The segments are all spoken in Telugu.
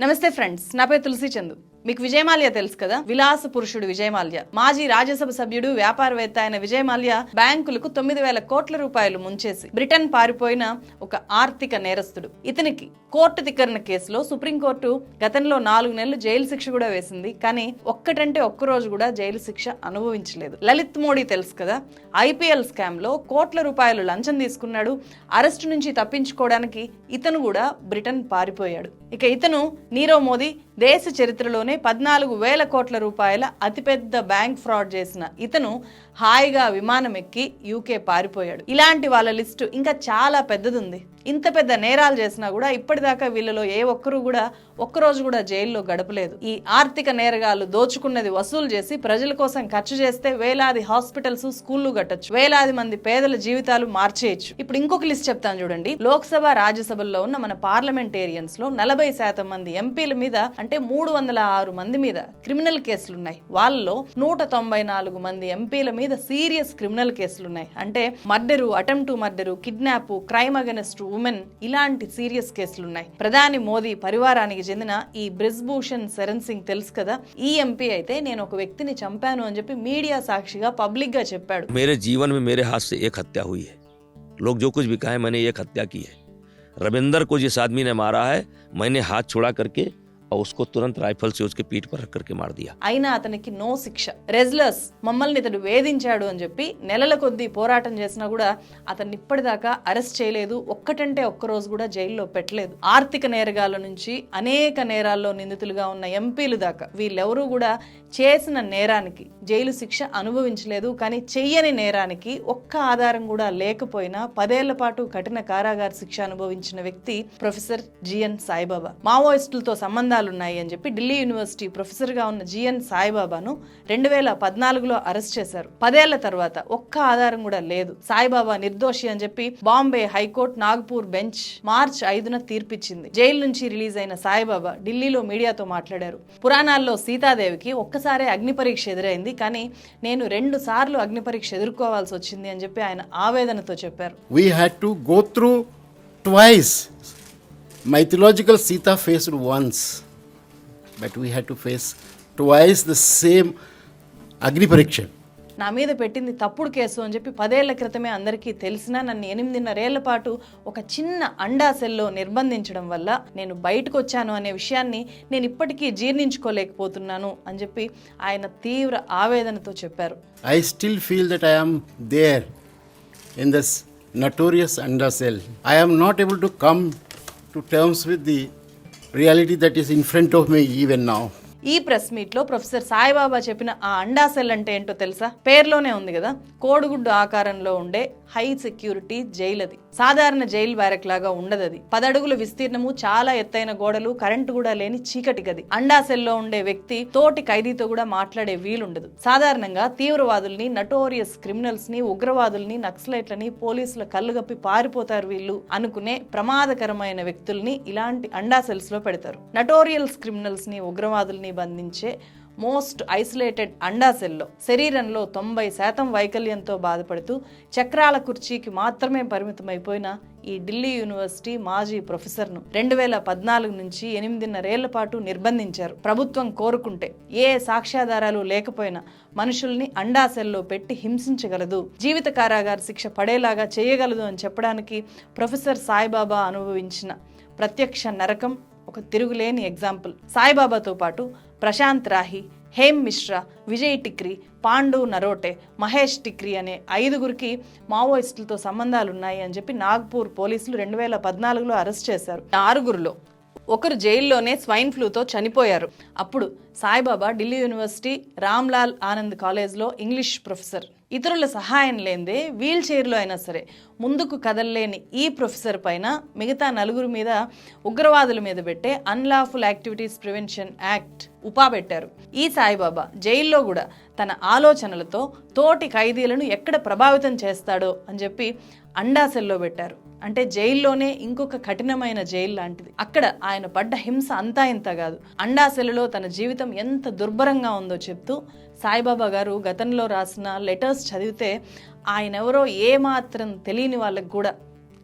నమస్తే ఫ్రెండ్స్ నా పేరు తులసి చందు. మీకు విజయమాల్య తెలుసు కదా? విలాస పురుషుడు విజయమాల్య. మాజీ రాజ్యసభ సభ్యుడు వ్యాపారవేత్త అయిన విజయమాల్య బ్యాంకులకు తొమ్మిది వేల కోట్ల రూపాయలు ముంచేసి బ్రిటన్ పారిపోయిన ఒక ఆర్థిక నేరస్తుడు. ఇతనికి కోర్టు తిక్కరణ కేసులో సుప్రీంకోర్టు గతంలో నాలుగు నెలలు జైలు శిక్ష కూడా వేసింది. కానీ ఒక్కటంటే ఒక్క రోజు కూడా జైలు శిక్ష అనుభవించలేదు. లలిత్ మోడీ తెలుసు కదా? ఐపీఎల్ స్కామ్లో కోట్ల రూపాయలు లంచం తీసుకున్నాడు. అరెస్టు నుంచి తప్పించుకోవడానికి ఇతను కూడా బ్రిటన్ పారిపోయాడు. ఇక ఇతను నీరవ్ మోదీ దేశ చరిత్రలోనే పద్నాలుగు వేల కోట్ల రూపాయల అతిపెద్ద బ్యాంక్ ఫ్రాడ్ చేసిన ఇతను హాయిగా విమానం ఎక్కి యూకే పారిపోయాడు. ఇలాంటి వాళ్ళ లిస్టు ఇంకా చాలా పెద్దది ఉంది ఇంత పెద్ద నేరాలు చేసినా కూడా ఇప్పటిదాకా వీళ్ళలో ఏ ఒక్కరు కూడా ఒక్కరోజు కూడా జైల్లో గడపలేదు. ఈ ఆర్థిక నేరగాలు దోచుకున్నది వసూలు చేసి ప్రజల కోసం ఖర్చు చేస్తే వేలాది హాస్పిటల్స్ స్కూళ్ళు కట్టొచ్చు. వేలాది మంది పేదల జీవితాలు మార్చేయచ్చు. ఇప్పుడు ఇంకొక లిస్ట్ చెప్తాను చూడండి. లోక్సభ రాజ్యసభల్లో ఉన్న మన పార్లమెంటేరియన్స్లో నలభై శాతం మంది ఎంపీల మీద అంటే మూడు వందల ఆరు మంది మీద క్రిమినల్ కేసులు ఉన్నాయి వాళ్ళలో నూట తొంభై నాలుగు మంది ఎంపీల మీద సీరియస్ క్రిమినల్ కేసులు ఉన్నాయి అంటే murder attempt murder kidnap crime against women ఇలాంటి సీరియస్ కేసులు ఉన్నాయి ప్రధాని మోదీ పరివారానికి చెందిన ఈ బ్రిజ్భూషణ్ శరణ్ సింగ్ తెలుసు కదా ఈ ఎంపీ అయితే నేను ఒక వ్యక్తిని చంపాను అని చెప్పి మీడియా సాక్షిగా పబ్లిక్ గా చెప్పాడు मेरे जीवन में मेरे हाथ से एक हत्या हुई है लोग जो कुछ भी कहें मैंने एक हत्या की है रविंदर को जिस आदमी ने मारा है मैंने हाथ छुड़ा करके और उसको तुरंत राइफल से उसके पीठ पर रख करके मार दिया అయినా అతనికి నో శిక్ష రెజ్లర్స్ మమ్మల్ని ఇతడు వేధించాడు అని చెప్పి నెలల కొద్దీ పోరాటం చేసినా కూడా అతన్ని ఇప్పటిదాకా అరెస్ట్ చేయలేదు ఒక్కటంటే ఒక్క రోజు కూడా జైల్లో పెట్టలేదు ఆర్థిక నేరగాల నుంచి అనేక నేరాల్లో నిందితులుగా ఉన్న ఎంపీలు దాకా వీళ్ళెవరూ కూడా చేసిన నేరానికి జైలు శిక్ష అనుభవించలేదు కానీ చెయ్యని నేరానికి ఒక్క ఆధారం కూడా లేకపోయినా పదేళ్ల పాటు కఠిన కారాగార శిక్ష అనుభవించిన వ్యక్తి ప్రొఫెసర్ జిఎన్ సాయిబాబా మావోయిస్టులతో సంబంధాలు ఉన్నాయి అని చెప్పి ఢిల్లీ యూనివర్సిటీ ప్రొఫెసర్గా ఉన్న జిఎన్ సాయిబాబాను రెండు వేల పద్నాలుగులో అరెస్ట్ చేశారు. పదేళ్ళ తర్వాత ఒక్క ఆధారం కూడా లేదు. సాయిబాబా నిర్దోషి అని చెప్పి Bombay high court Nagpur bench March ఐదున తీర్పిచ్చింది. జైలు నుంచి రిలీజ్ అయిన సాయిబాబా ఢిల్లీలో మీడియాతో మాట్లాడారు. పురాణాల్లో సీతాదేవికి ఒక్కసారే అగ్ని పరీక్ష ఎదురైంది. కానీ నేను రెండు సార్లు అగ్ని పరీక్ష ఎదుర్కోవాల్సి వచ్చింది అని చెప్పి ఆయన ఆవేదనతో చెప్పారు. We had to go through twice. Mythological Sita faced once, but we had to face twice the same Agni Pariksha. నా మీద పెట్టింది తప్పుడు కేసు అని చెప్పి పదేళ్ళ క్రితమే అందరికీ తెలిసినా నన్ను ఎనిమిదిన్నరేళ్ళ పాటు ఒక చిన్న అండా సెల్లో నిర్బంధించడం వల్ల నేను బయటకు వచ్చాను అనే విషయాన్ని నేను ఇప్పటికీ జీర్ణించుకోలేకపోతున్నాను అని చెప్పి ఆయన తీవ్ర ఆవేదనతో చెప్పారు I still feel that I am there in this notorious under cell. I am not able to come to terms with the reality that is in front of me even now. ఈ ప్రెస్ మీట్లో ప్రొఫెసర్ సాయిబాబా చెప్పిన ఆ అండాసెల్ అంటే ఏంటో తెలుసా పేర్లోనే ఉంది కదా కోడిగుడ్డు ఆకారంలో ఉండే హై సెక్యూరిటీ జైలు అది సాధారణ జైలు బ్యారక్ లాగా ఉండదు అది పదడుగుల విస్తీర్ణము చాలా ఎత్తైన గోడలు కరెంటు కూడా లేని చీకటి గది అండాసెల్లో ఉండే వ్యక్తి తోటి ఖైదీతో కూడా మాట్లాడే వీలుండదు. సాధారణంగా తీవ్రవాదుల్ని నటోరియస్ క్రిమినల్స్ని ఉగ్రవాదుల్ని నక్సలైట్లని పోలీసుల కళ్ళుగప్పి పారిపోతారు వీళ్ళు అనుకునే ప్రమాదకరమైన వ్యక్తుల్ని ఇలాంటి అండాసెల్స్లో పెడతారు. నటోరియల్స్ క్రిమినల్స్ని ఉగ్రవాదుల్ని బంధించే మోస్ట్ ఐసోలేటెడ్ అండాసెల్లో శరీరంలో తొంభై శాతం వైకల్యంతో బాధపడుతూ చక్రాల కుర్చీకి మాత్రమే పరిమితమైపోయిన ఈ ఢిల్లీ యూనివర్సిటీ మాజీ ప్రొఫెసర్ను రెండు వేల పద్నాలుగు నుంచి ఎనిమిదిన్నరేళ్ళ పాటు నిర్బంధించారు. ప్రభుత్వం కోరుకుంటే ఏ సాక్ష్యాధారాలు లేకపోయినా మనుషుల్ని అండాసెల్లో పెట్టి హింసించగలదు. జీవిత కారాగార శిక్ష పడేలాగా చేయగలదు అని చెప్పడానికి ప్రొఫెసర్ సాయిబాబా అనుభవించిన ప్రత్యక్ష నరకం ఒక తిరుగులేని ఎగ్జాంపుల్. సాయిబాబాతో పాటు ప్రశాంత్ రాహి హేమ్ మిశ్రా విజయ్ టిక్రీ పాండు నరోటే మహేష్ టిక్రీ అనే ఐదుగురికి మావోయిస్టులతో సంబంధాలు ఉన్నాయి అని చెప్పి నాగ్పూర్ పోలీసులు రెండు వేల పద్నాలుగులో అరెస్ట్ చేశారు. ఆరుగురులో ఒకరు జైల్లోనే స్వైన్ ఫ్లూతో చనిపోయారు. అప్పుడు సాయిబాబా ఢిల్లీ యూనివర్సిటీ రామ్లాల్ ఆనంద్ కాలేజ్లో ఇంగ్లీష్ ప్రొఫెసర్. ఇతరుల సహాయం లేదే వీల్ చైర్లో అయినా సరే ముందుకు కదలలేని ఈ ప్రొఫెసర్ పైన మిగతా నలుగురు మీద ఉగ్రవాదుల మీద పెట్టే అన్లాఫుల్ యాక్టివిటీస్ ప్రివెన్షన్ యాక్ట్ ఉపా పెట్టారు. ఈ సాయిబాబా జైల్లో కూడా తన ఆలోచనలతో తోటి ఖైదీలను ఎక్కడ ప్రభావితం చేస్తాడో అని చెప్పి అండాసెల్లో పెట్టారు. అంటే జైల్లోనే ఇంకొక కఠినమైన జైలు లాంటిది. అక్కడ ఆయన పడ్డ హింస అంతా ఇంత కాదు. అండా తన జీవితం ఎంత దుర్భరంగా ఉందో చెప్తూ సాయిబాబా గారు గతంలో రాసిన లెటర్స్ చదివితే ఆయన ఎవరో ఏమాత్రం తెలియని వాళ్ళకి కూడా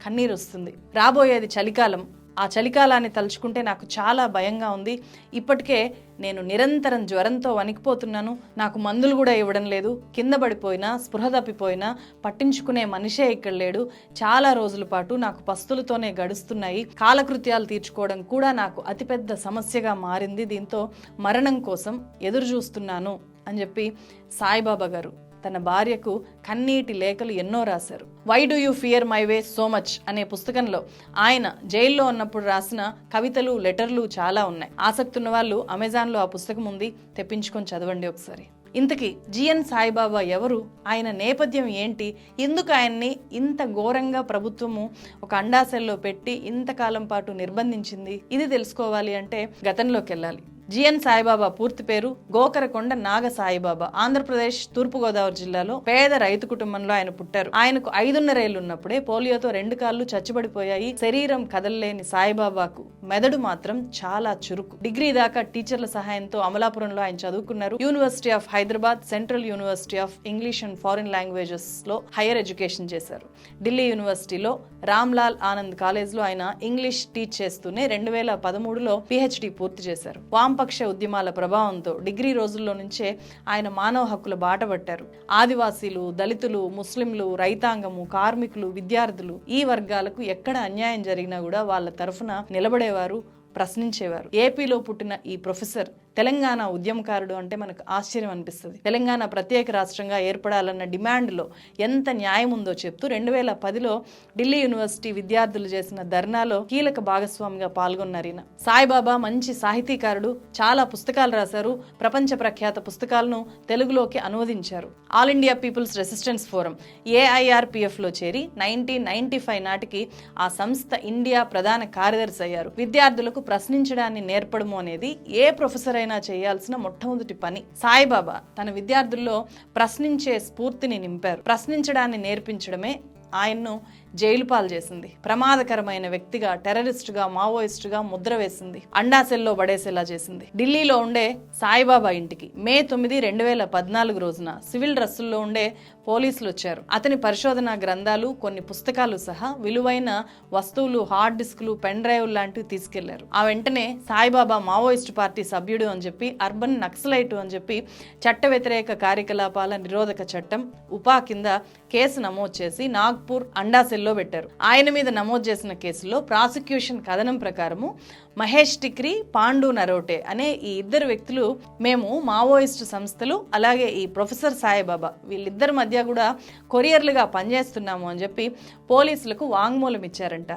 కన్నీరు వస్తుంది. రాబోయేది చలికాలం. ఆ చలికాలాన్ని తలుచుకుంటే నాకు చాలా భయంగా ఉంది. ఇప్పటికే నేను నిరంతరం జ్వరంతో వణికిపోతున్నాను. నాకు మందులు కూడా ఇవ్వడం లేదు. కింద పడిపోయినా స్పృహ తప్పిపోయినా పట్టించుకునే మనిషే ఇక్కడ లేడు. చాలా రోజుల పాటు నాకు పస్తులతోనే గడుస్తున్నాయి. కాలకృత్యాలు తీర్చుకోవడం కూడా నాకు అతిపెద్ద సమస్యగా మారింది. దీంతో మరణం కోసం ఎదురు చూస్తున్నాను అని చెప్పి సాయిబాబా గారు తన భార్యకు కన్నీటి లేఖలు ఎన్నో రాశారు. Why do you fear my way so much అనే పుస్తకంలో ఆయన జైల్లో ఉన్నప్పుడు రాసిన కవితలు లెటర్లు చాలా ఉన్నాయి. ఆసక్తి ఉన్న వాళ్ళు అమెజాన్లో ఆ పుస్తకం ఉంది తెప్పించుకొని చదవండి ఒకసారి. ఇంతకీ జిఎన్ సాయిబాబా ఎవరు? ఆయన నేపథ్యం ఏంటి? ఎందుకు ఆయన్ని ఇంత ఘోరంగా ప్రభుత్వము ఒక అండాశల్లో పెట్టి ఇంతకాలం పాటు నిర్బంధించింది? ఇది తెలుసుకోవాలి అంటే గతంలోకి వెళ్ళాలి. జిఎన్ సాయిబాబా పూర్తి పేరు గోకరకొండ నాగ సాయిబాబా ఆంధ్రప్రదేశ్ తూర్పుగోదావరి జిల్లాలో పేద రైతు కుటుంబంలో ఆయన పుట్టారు. ఆయనకు ఐదున్నరేళ్ళు ఉన్నప్పుడే పోలియోతో రెండు కాళ్ళు చచ్చుబడిపోయాయి శరీరం కదలలేని సాయిబాబాకు మెదడు మాత్రం చాలా చురుకు. డిగ్రీ దాకా టీచర్ల సహాయంతో అమలాపురంలో ఆయన చదువుకున్నారు. University of Hyderabad central university of English and foreign లాంగ్వేజెస్లో higher education చేశారు. ఢిల్లీ యూనివర్సిటీలో రామ్లాల్ ఆనంద్ కాలేజ్లో ఆయన ఇంగ్లీష్ టీచ్ చేస్తూనే రెండు వేల పదమూడులో పిహెచ్డి పూర్తి చేశారు. వామ్ వామపక్ష ఉద్యమాల ప్రభావంతో డిగ్రీ రోజుల్లో నుంచే ఆయన మానవ హక్కుల బాట పట్టారు. ఆదివాసీలు దళితులు ముస్లింలు రైతాంగము కార్మికులు విద్యార్థులు ఈ వర్గాలకు ఎక్కడ అన్యాయం జరిగినా కూడా వాళ్ళ తరఫున నిలబడేవారు ప్రశ్నించేవారు. ఏపీలో పుట్టిన ఈ ప్రొఫెసర్ తెలంగాణ ఉద్యమకారుడు అంటే మనకు ఆశ్చర్యం అనిపిస్తుంది. తెలంగాణ ప్రత్యేక రాష్ట్రంగా ఏర్పడాలన్న డిమాండ్లో ఎంత న్యాయం ఉందో చెప్తూ రెండు వేల పదిలో ఢిల్లీ యూనివర్సిటీ విద్యార్థులు చేసిన ధర్నాలో కీలక భాగస్వామిగా పాల్గొన్నారు ఈయన. సాయిబాబా మంచి సాహితీకారుడు చాలా పుస్తకాలు రాశారు ప్రపంచ ప్రఖ్యాత పుస్తకాలను తెలుగులోకి అనువదించారు. All India people's resistance forum ఏఐఆర్పిఎఫ్లో చేరి నైన్టీన్ నైన్టీ ఫైవ్ నాటికి ఆ సంస్థ ఇండియా ప్రధాన కార్యదర్శి అయ్యారు. విద్యార్థులకు ప్రశ్నించడాన్ని నేర్పడము అనేది ఏ ప్రొఫెసర్ ఎవరైనా చేయాల్సిన మొట్టమొదటి పని. సాయిబాబా తన విద్యార్థుల్లో ప్రశ్నించే స్ఫూర్తిని నింపారు. ప్రశ్నించడాన్ని నేర్పించడమే ఆయన్ను జైలు పాలు చేసింది. ప్రమాదకరమైన వ్యక్తిగా టెర్రరిస్టుగా మావోయిస్టుగా ముద్ర వేసింది. అండాసెల్లో పడేసేలా చేసింది. ఢిల్లీలో ఉండే సాయిబాబా ఇంటికి మే తొమ్మిది రెండు వేల పద్నాలుగు రోజున సివిల్ డ్రెస్సుల్లో ఉండే పోలీసులు వచ్చారు. అతని పరిశోధన గ్రంథాలు కొన్ని పుస్తకాలు సహా విలువైన వస్తువులు హార్డ్ డిస్క్లు పెన్ డ్రైవ్ లాంటివి తీసుకెళ్ళారు. ఆ వెంటనే సాయిబాబా మావోయిస్ట్ పార్టీ సభ్యుడు అని చెప్పి అర్బన్ నక్సలైట్ అని చెప్పి చట్ట వ్యతిరేక కార్యకలాపాల నిరోధక చట్టం ఉపా కింద కేసు నమోదు చేసి నాగ్పూర్ అండాసెల్లో పెట్టారు. ఆయన మీద నమోదు చేసిన కేసులో ప్రాసిక్యూషన్ కథనం ప్రకారము మహేష్ టిక్రీ పాండు నరోటే అనే ఈ ఇద్దరు వ్యక్తులు మేము మావోయిస్ట్ సంస్థలు అలాగే ఈ ప్రొఫెసర్ సాయిబాబా వీళ్ళిద్దరి మధ్య కూడా కొరియర్లుగా పనిచేస్తున్నాము అని చెప్పి పోలీసులకు వాంగ్మూలం ఇచ్చారంట.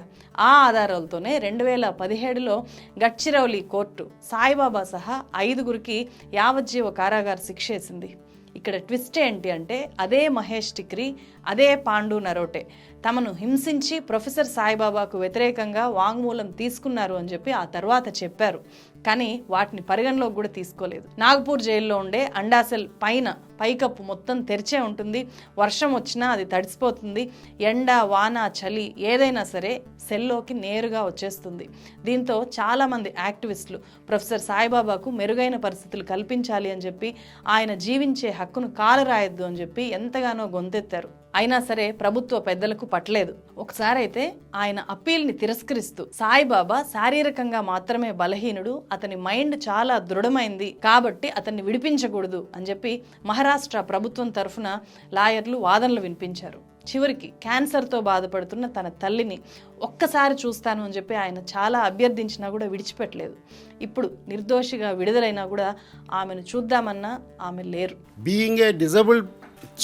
ఆ ఆధారాలతోనే రెండు వేల పదిహేడులో గడ్చిరౌలి కోర్టు సాయిబాబా సహా ఐదుగురికి యావజ్జీవ కారాగార శిక్ష వేసింది. ఇక్కడ ట్విస్ట్ ఏంటి అంటే అదే మహేష్ టిక్రీ అదే పాండు నరోటే. తమను హింసించి ప్రొఫెసర్ సాయిబాబాకు వ్యతిరేకంగా వాంగ్మూలం తీసుకున్నారు అని చెప్పి ఆ తర్వాత చెప్పారు. కానీ వాటిని పరిగణలోకి కూడా తీసుకోలేదు. నాగపూర్ జైల్లో ఉండే అండాసెల్ పైన పైకప్పు మొత్తం తెరిచే ఉంటుంది. వర్షం వచ్చినా అది తడిసిపోతుంది. ఎండ వాన చలి ఏదైనా సరే సెల్లోకి నేరుగా వచ్చేస్తుంది. దీంతో చాలామంది యాక్టివిస్టులు ప్రొఫెసర్ సాయిబాబాకు మెరుగైన పరిస్థితులు కల్పించాలి అని చెప్పి ఆయన జీవించే హక్కును కాలరాయొద్దు అని చెప్పి ఎంతగానో గొంతెత్తారు. అయినా సరే ప్రభుత్వ పెద్దలకు పట్టలేదు. ఒకసారి అయితే ఆయన అప్పీల్ని తిరస్కరిస్తూ సాయిబాబా శారీరకంగా మాత్రమే బలహీనుడు అతని మైండ్ చాలా దృఢమైంది కాబట్టి అతన్ని విడిపించకూడదు అని చెప్పి మహారాష్ట్ర ప్రభుత్వం తరఫున లాయర్లు వాదనలు వినిపించారు. చివరికి క్యాన్సర్తో బాధపడుతున్న తన తల్లిని ఒక్కసారి చూస్తాను అని చెప్పి ఆయన చాలా అభ్యర్థించినా కూడా విడిచిపెట్టలేదు. ఇప్పుడు నిర్దోషిగా విడుదలైనా కూడా ఆమెను చూద్దామన్నా ఆమె లేరు. Being a disabled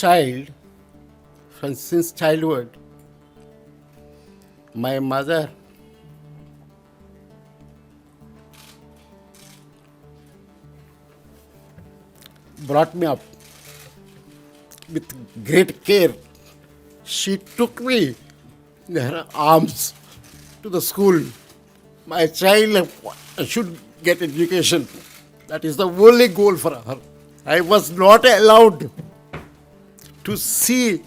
child from since childhood, my mother brought me up with great care. She took me in her arms to the school. My child should get education. That is the only goal for her. I was not allowed to see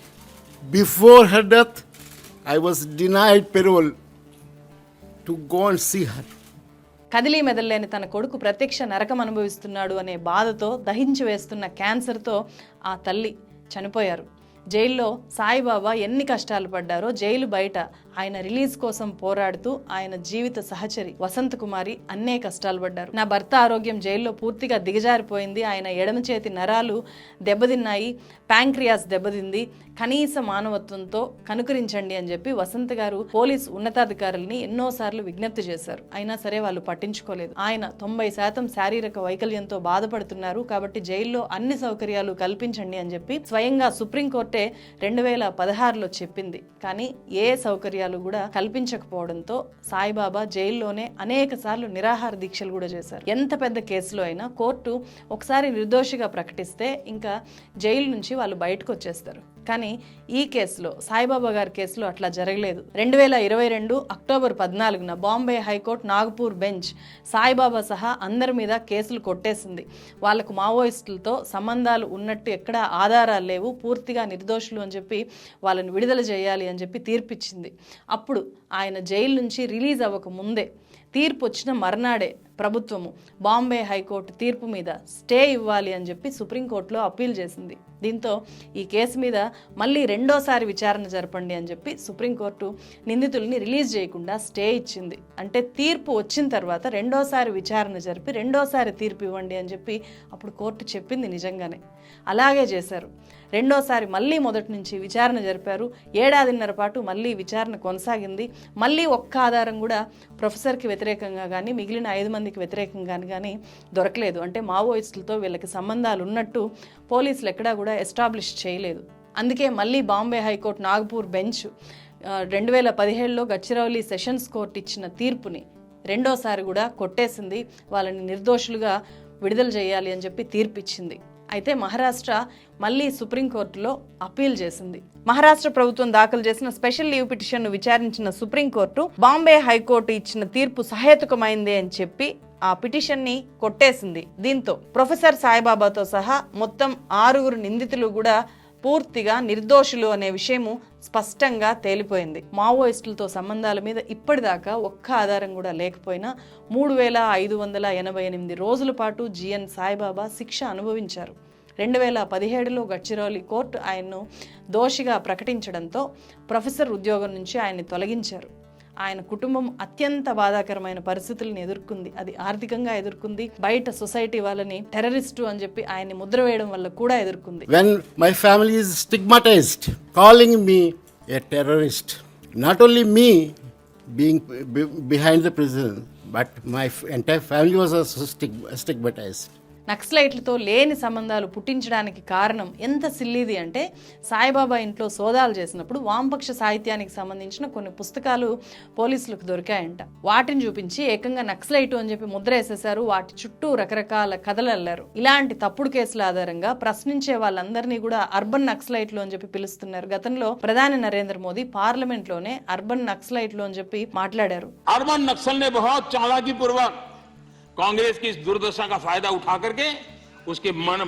before her death. I was denied parole to go and see her. కదిలీ మెదల్లేని తన కొడుకు ప్రత్యక్ష నరకం అనుభవిస్తున్నాడు అనే బాధతో దహించి వేస్తున్న క్యాన్సర్తో ఆ తల్లి చనిపోయారు జైల్లో సాయిబాబా ఎన్ని కష్టాలు పడ్డారో జైలు బయట ఆయన రిలీజ్ కోసం పోరాడుతూ ఆయన జీవిత సహచరి వసంత్ కుమారి అన్నే కష్టాలు పడ్డారు. నా భర్త ఆరోగ్యం జైల్లో పూర్తిగా దిగజారిపోయింది. ఆయన ఎడమ చేతి నరాలు దెబ్బతిన్నాయి. ప్యాంక్రియాస్ దెబ్బతింది. కనీస మానవత్వంతో కనుకరించండి అని చెప్పి వసంత్ గారు పోలీస్ ఉన్నతాధికారుల్ని ఎన్నోసార్లు విజ్ఞప్తి చేశారు. అయినా సరే వాళ్ళు పట్టించుకోలేదు. ఆయన తొంభై శాతం శారీరక వైకల్యంతో బాధపడుతున్నారు. కాబట్టి జైల్లో అన్ని సౌకర్యాలు కల్పించండి అని చెప్పి స్వయంగా సుప్రీంకోర్టే రెండు వేల పదహారులో చెప్పింది. కానీ ఏ సౌకర్యాలు కూడా కల్పించకపోవడంతో సాయిబాబా జైల్లోనే అనేక సార్లు నిరాహార దీక్షలు కూడా చేశారు. ఎంత పెద్ద కేసులో అయినా కోర్టు ఒకసారి నిర్దోషిగా ప్రకటిస్తే ఇంకా జైలు నుంచి వాళ్ళు బయటకు వచ్చేస్తారు. కానీ ఈ కేసులో సాయిబాబా గారి కేసులో అట్లా జరగలేదు. రెండు వేల ఇరవై రెండు అక్టోబర్ పద్నాలుగున Bombay high court Nagpur bench Saibaba సహా అందరి మీద కేసులు కొట్టేసింది. వాళ్ళకు మావోయిస్టులతో సంబంధాలు ఉన్నట్టు ఎక్కడా ఆధారాలు లేవు పూర్తిగా నిర్దోషులు అని చెప్పి వాళ్ళని విడుదల చేయాలి అని చెప్పి తీర్పిచ్చింది. అప్పుడు ఆయన జైలు నుంచి రిలీజ్ అవ్వక ముందే తీర్పు వచ్చిన మర్నాడే ప్రభుత్వము బాంబే హైకోర్టు తీర్పు మీద స్టే ఇవ్వాలి అని చెప్పి సుప్రీంకోర్టులో అప్పీల్ చేసింది. దీంతో ఈ కేసు మీద మళ్ళీ రెండోసారి విచారణ జరపండి అని చెప్పి సుప్రీంకోర్టు నిందితుల్ని రిలీజ్ చేయకుండా స్టే ఇచ్చింది. అంటే తీర్పు వచ్చిన తర్వాత రెండోసారి విచారణ జరిపి రెండోసారి తీర్పు ఇవ్వండి అని చెప్పి అప్పుడు కోర్టు చెప్పింది నిజంగానే. అలాగే చేశారు. రెండోసారి మళ్ళీ మొదటి నుంచి విచారణ జరిపారు. ఏడాదిన్నర పాటు మళ్ళీ విచారణ కొనసాగింది. మళ్ళీ ఒక్క ఆధారం కూడా ప్రొఫెసర్కి వ్యతిరేకంగా కానీ మిగిలిన ఐదు మంది మందికి వ్యతిరేకంగా కానీ దొరకలేదు. అంటే మావోయిస్టులతో వీళ్ళకి సంబంధాలు ఉన్నట్టు పోలీసులు ఎక్కడా కూడా ఎస్టాబ్లిష్ చేయలేదు. అందుకే మళ్ళీ బాంబే హైకోర్టు నాగపూర్ బెంచ్ రెండు వేల పదిహేడులో గచ్చిరౌలి సెషన్స్ కోర్టు ఇచ్చిన తీర్పుని రెండోసారి కూడా కొట్టేసింది. వాళ్ళని నిర్దోషులుగా విడుదల చేయాలి అని చెప్పి తీర్పిచ్చింది. అయితే మహారాష్ట్ర మళ్ళీ సుప్రీంకోర్టులో అప్పీల్ చేసింది. మహారాష్ట్ర ప్రభుత్వం దాఖలు చేసిన స్పెషల్ లీవ్ పిటిషన్ను విచారించిన సుప్రీంకోర్టు బాంబే హైకోర్టు ఇచ్చిన తీర్పు సహేతుకమైంది అని చెప్పి ఆ పిటిషన్ని కొట్టేసింది. దీంతో ప్రొఫెసర్ సాయిబాబాతో సహా మొత్తం ఆరుగురు నిందితులు కూడా పూర్తిగా నిర్దోషులు అనే విషయము స్పష్టంగా తేలిపోయింది. మావోయిస్టులతో సంబంధాల మీద ఇప్పటిదాకా ఒక్క ఆధారం కూడా లేకపోయినా మూడు వేల ఐదు వందల ఎనభై ఎనిమిది రోజుల పాటు జిఎన్ సాయిబాబా శిక్ష అనుభవించారు. రెండు వేల పదిహేడులో గడ్చిరోలి కోర్టు ఆయన్ను దోషిగా ప్రకటించడంతో ప్రొఫెసర్ ఉద్యోగం నుంచి ఆయన్ని తొలగించారు. ఆయన కుటుంబం అత్యంత బాధాకరమైన పరిస్థితులను ఎదుర్కొంది. అది ఆర్థికంగా ఎదుర్కొంది. బయట సొసైటీ వాళ్ళని టెర్రరిస్ట్ అని చెప్పి ఆయన ముద్ర వేయడం వల్ల కూడా ఎదుర్కొంది. When my family is calling me a terrorist not only me being behind the prison but my entire family was stigmatised నక్సలైట్లతో లేని సంబంధాలు పుట్టించడానికి కారణం ఎంత సిల్లీది అంటే సాయిబాబా ఇంట్లో సోదాలు చేసినప్పుడు వామపక్ష సాహిత్యానికి సంబంధించిన కొన్ని పుస్తకాలు పోలీసులకు దొరికాయంట. వాటిని చూపించి ఏకంగా నక్సలైట్ అని చెప్పి ముద్ర వేసేశారు. వాటి చుట్టూ రకరకాల కథలు అల్లారు. ఇలాంటి తప్పుడు కేసుల ఆధారంగా ప్రశ్నించే వాళ్ళందరినీ కూడా అర్బన్ నక్సలైట్లు అని చెప్పి పిలుస్తున్నారు. గతంలో ప్రధాని నరేంద్ర మోదీ పార్లమెంట్లోనే అర్బన్ నక్సలైట్లు అని చెప్పి మాట్లాడారు. అర్బన్ నక్సల్ బహుత్ कांग्रेस की इस दुर्दशा का फ़ायदा उठा करके उसके मन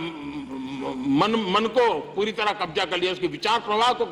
మన మనకో పూరి తర కబ్జా కర్ లియా ఉస్కి విచార్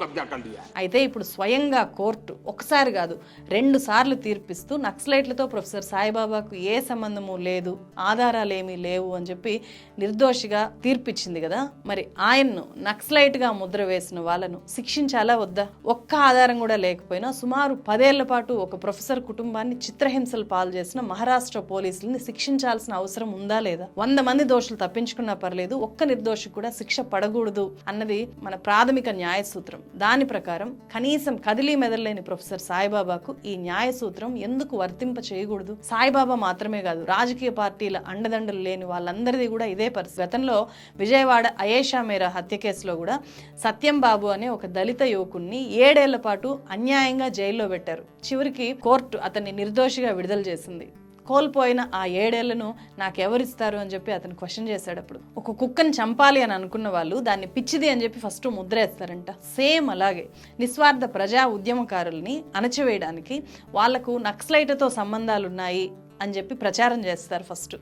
కబ్జా కర్ లియా అయితే ఇప్పుడు స్వయంగా కోర్టు ఒకసారి కాదు రెండు సార్లు తీర్పిస్తూ నక్సలైట్లతో ప్రొఫెసర్ సాయిబాబాకు ఏ సంబంధము లేదు ఆధారాలు ఏమీ లేవు అని చెప్పి నిర్దోషిగా తీర్పిచ్చింది కదా. మరి ఆయన్ను నక్సలైట్గా ముద్ర వేసిన వాళ్ళను శిక్షించాలా వద్దా? ఒక్క ఆధారం కూడా లేకపోయినా సుమారు పదేళ్ళ పాటు ఒక ప్రొఫెసర్ కుటుంబాన్ని చిత్రహింసలు పాలు చేసిన మహారాష్ట్ర పోలీసులని శిక్షించాల్సిన అవసరం ఉందా లేదా? వంద మంది దోషులు తప్పించుకున్నా పర్లేదు ఒక్క నిర్దోషి కూడా శిక్ష పడకూడదు అన్నది మన ప్రాథమిక న్యాయ సూత్రం దాని ప్రకారం కనీసం కదిలీ మెదలలేని ప్రొఫెసర్ సాయిబాబాకు ఈ న్యాయ సూత్రం ఎందుకు వర్తింప చేయకూడదు? సాయిబాబా మాత్రమే కాదు రాజకీయ పార్టీల అండదండలు లేని వాళ్ళందరిది కూడా ఇదే పరిస్థితి. గతంలో విజయవాడ అయేషా మేరా హత్య కేసులో కూడా సత్యం బాబు అనే ఒక దళిత యువకుణ్ణి ఏడేళ్ళ పాటు అన్యాయంగా జైల్లో పెట్టారు. చివరికి కోర్టు అతన్ని నిర్దోషిగా విడుదల చేసింది. కోల్పోయిన ఆ ఏడేళ్ళను నాకెవరిస్తారు అని చెప్పి అతను క్వశ్చన్ చేశాడు అప్పుడు. ఒక కుక్కని చంపాలి అని అనుకున్న వాళ్ళు దాన్ని పిచ్చిది అని చెప్పి ఫస్ట్ ముద్ర వేస్తారంట సేమ్ అలాగే నిస్వార్థ ప్రజా ఉద్యమకారుల్ని అణచివేయడానికి వాళ్ళకు నక్సలైట్తో సంబంధాలు ఉన్నాయి అని చెప్పి ప్రచారం చేస్తారు ఫస్ట్.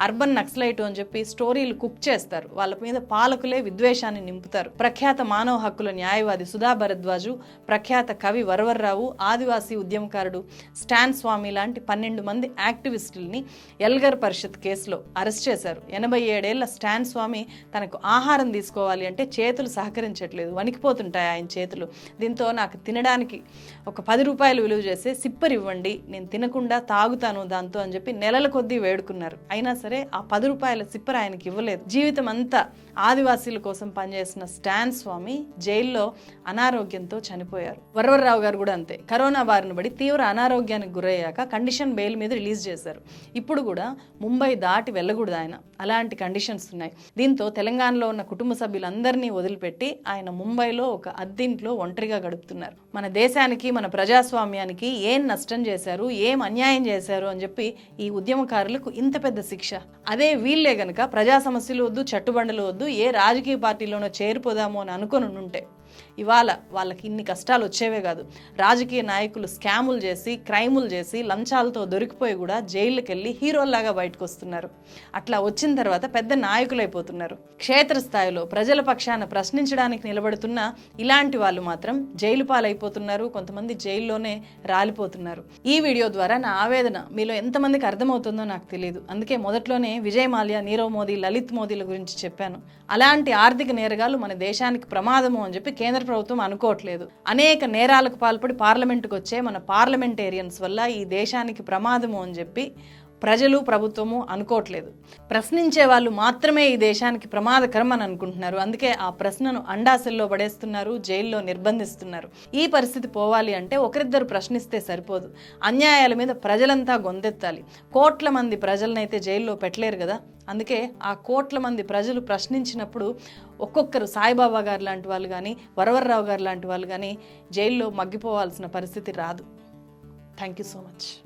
అర్బన్ నక్సలైట్ అని చెప్పి స్టోరీలు కుక్ చేస్తారు. వాళ్ళ మీద పాలకులే విద్వేషాన్ని నింపుతారు. ప్రఖ్యాత మానవ హక్కుల న్యాయవాది సుధా భరద్వాజు ప్రఖ్యాత కవి వరవర్రావు ఆదివాసీ ఉద్యమకారుడు స్టాన్ స్వామి లాంటి పన్నెండు మంది యాక్టివిస్టుల్ని ఎల్గర్ పరిషత్ కేసులో అరెస్ట్ చేశారు. ఎనభై ఏడేళ్ళ స్టాన్ స్వామి తనకు ఆహారం తీసుకోవాలి అంటే చేతులు సహకరించట్లేదు. వణికిపోతుంటాయి ఆయన చేతులు. దీంతో నాకు తినడానికి ఒక పది రూపాయలు విలువ చేసే సిప్పరివ్వండి నేను తినకుండా తాగుతాను దాంతో అని చెప్పి నెలల కొద్దీ వేడుకున్నారు. అయినా సరే ఆ పది రూపాయల సిప్పర్ ఆయనకి ఇవ్వలేదు. జీవితం అంతా ఆదివాసీల కోసం పనిచేసిన స్టాన్ స్వామి జైల్లో అనారోగ్యంతో చనిపోయారు. వరవరరావు గారు కూడా అంతే. కరోనా బారిన పడి తీవ్ర అనారోగ్యానికి గురయ్యాక కండిషన్ బెయిల్ మీద రిలీజ్ చేశారు. ఇప్పుడు కూడా ముంబై దాటి వెళ్ళకూడదు ఆయన. అలాంటి కండిషన్స్ ఉన్నాయి. దీంతో తెలంగాణలో ఉన్న కుటుంబ సభ్యులందరినీ వదిలిపెట్టి ఆయన ముంబైలో ఒక అద్దింట్లో ఒంటరిగా గడుపుతున్నారు. మన దేశానికి మన ప్రజాస్వామ్యానికి ఏం నష్టం చేశారు ఏం అన్యాయం చేశారు అని చెప్పి ఈ ఉద్యమకారులకు ఇంత పెద్ద శిక్ష. అదే వీళ్ళే గనక ప్రజా సమస్యలు వద్దు చట్టుబండలు వద్దు ఏ రాజకీయ పార్టీలోనో చేరిపోదాము అని అనుకుని ఉంటే ఇవాళ వాళ్ళకి ఇన్ని కష్టాలు వచ్చేవే కాదు. రాజకీయ నాయకులు స్కాములు చేసి క్రైములు చేసి లంచాలతో దొరికిపోయి కూడా జైలుకి వెళ్ళి హీరోల్లాగా బయటకు వస్తున్నారు అట్లా వచ్చిన తర్వాత పెద్ద నాయకులైపోతున్నారు. క్షేత్రస్థాయిలో ప్రజల పక్షాన ప్రశ్నించడానికి నిలబడుతున్న ఇలాంటి వాళ్ళు మాత్రం జైలు పాలైపోతున్నారు. కొంతమంది జైల్లోనే రాలిపోతున్నారు. ఈ వీడియో ద్వారా నా ఆవేదన మీలో ఎంతమందికి అర్థమవుతుందో నాకు తెలియదు అందుకే మొదట్లోనే విజయ్ మాల్యా నీరవ్ మోదీ లలిత్ మోదీల గురించి చెప్పాను. అలాంటి ఆర్థిక నేరగాలు మన దేశానికి ప్రమాదము అని చెప్పి కేంద్ర ప్రభుత్వం అనుకోవట్లేదు. అనేక నేరాలకు పాల్పడి పార్లమెంటుకు వచ్చే మన పార్లమెంటేరియన్స్ వల్ల ఈ దేశానికి ప్రమాదము అని చెప్పి ప్రజలు ప్రభుత్వము అనుకోవట్లేదు. ప్రశ్నించే వాళ్ళు మాత్రమే ఈ దేశానికి ప్రమాదకరం అని అనుకుంటున్నారు. అందుకే ఆ ప్రశ్నను అండాసెల్లో పడేస్తున్నారు జైల్లో నిర్బంధిస్తున్నారు. ఈ పరిస్థితి పోవాలి అంటే ఒకరిద్దరు ప్రశ్నిస్తే సరిపోదు. అన్యాయాల మీద ప్రజలంతా గొంతెత్తాలి. కోట్ల మంది ప్రజలనైతే జైల్లో పెట్టలేరు కదా. అందుకే ఆ కోట్ల మంది ప్రజలు ప్రశ్నించినప్పుడు ఒక్కొక్కరు సాయిబాబా గారు లాంటి వాళ్ళు కానీ వరవర్రావు గారు లాంటి వాళ్ళు కానీ జైల్లో మగ్గిపోవాల్సిన పరిస్థితి రాదు. Thank you so much